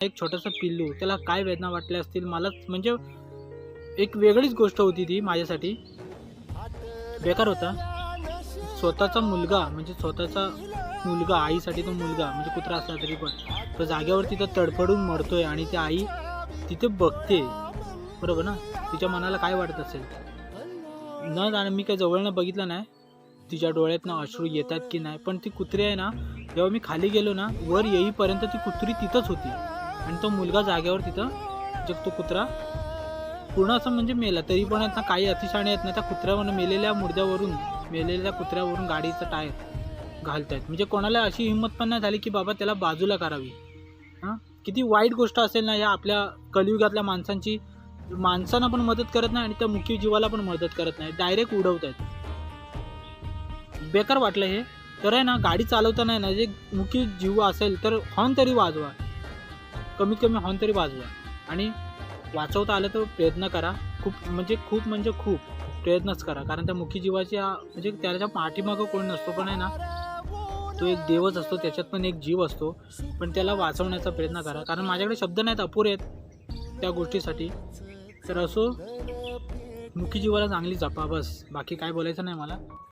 एक छोटंसं पिल्लू त्याला काय वेदना वाटल्या असतील मलाच म्हणजे एक वेगळीच गोष्ट होती ती माझ्यासाठी. बेकार होता. स्वतःचा मुलगा म्हणजे स्वतःचा मुलगा आईसाठी तो मुलगा म्हणजे कुत्रा असला तरी पण. तो जागेवर तिथं तडफडून मरतोय आणि ती आई तिथे बघते. बरोबर ना? तिच्या मनाला काय वाटत असेल? न जाणं मी काय जवळनं बघितलं नाही. तिच्या डोळ्यातनं अश्रू येतात की नाही? पण ती कुत्री आहे ना जेव्हा मी खाली गेलो ना वर येईपर्यंत ती कुत्री तिथंच होती. आणि तो मुलगा जागेवर तिथं जे तो कुत्रा. पूर्ण असं म्हणजे मेला. तरी पण आहेत ना काही अतिशाणे आहेत ना त्या कुत्र्यावरून मेलेल्या मुर्द्यावरून मेलेल्या कुत्र्यावरून गाडीचं टायर घालतायत. म्हणजे कोणाला अशी हिंमत पण नाही झाली की बाबा त्याला बाजूला करावी. हां? किती वाईट गोष्ट असेल ना या आपल्या कलियुगातल्या माणसांची. माणसांना पण मदत करत नाही आणि त्या मुख्य जीवाला पण मदत करत नाही. डायरेक्ट उडवत आहेत बेकार वाटलं हे. तर आहे ना गाडी चालवताना आहे ना जे मुख्य जीव असेल तर हॉर्न तरी वाजवा. कमीत कमी हॉर्न तरी वाजवा. आणि वाचवता आलं तर प्रयत्न करा. खूप म्हणजे खूप म्हणजे खूप प्रयत्नच करा. कारण त्या मुख्य जीवाच्या म्हणजे त्याच्या पाठीमागं कोण नसतो पण आहे ना तो एक देवच असतो. त्याच्यात पण एक जीव असतो. पण त्याला वाचवण्याचा प्रयत्न करा. कारण माझ्याकडे शब्द नाहीत अपुरे आहेत त्या गोष्टीसाठी. तर असो मुख्य जीवाला चांगली जपा बस. बाकी काय बोलायचं नाही मला.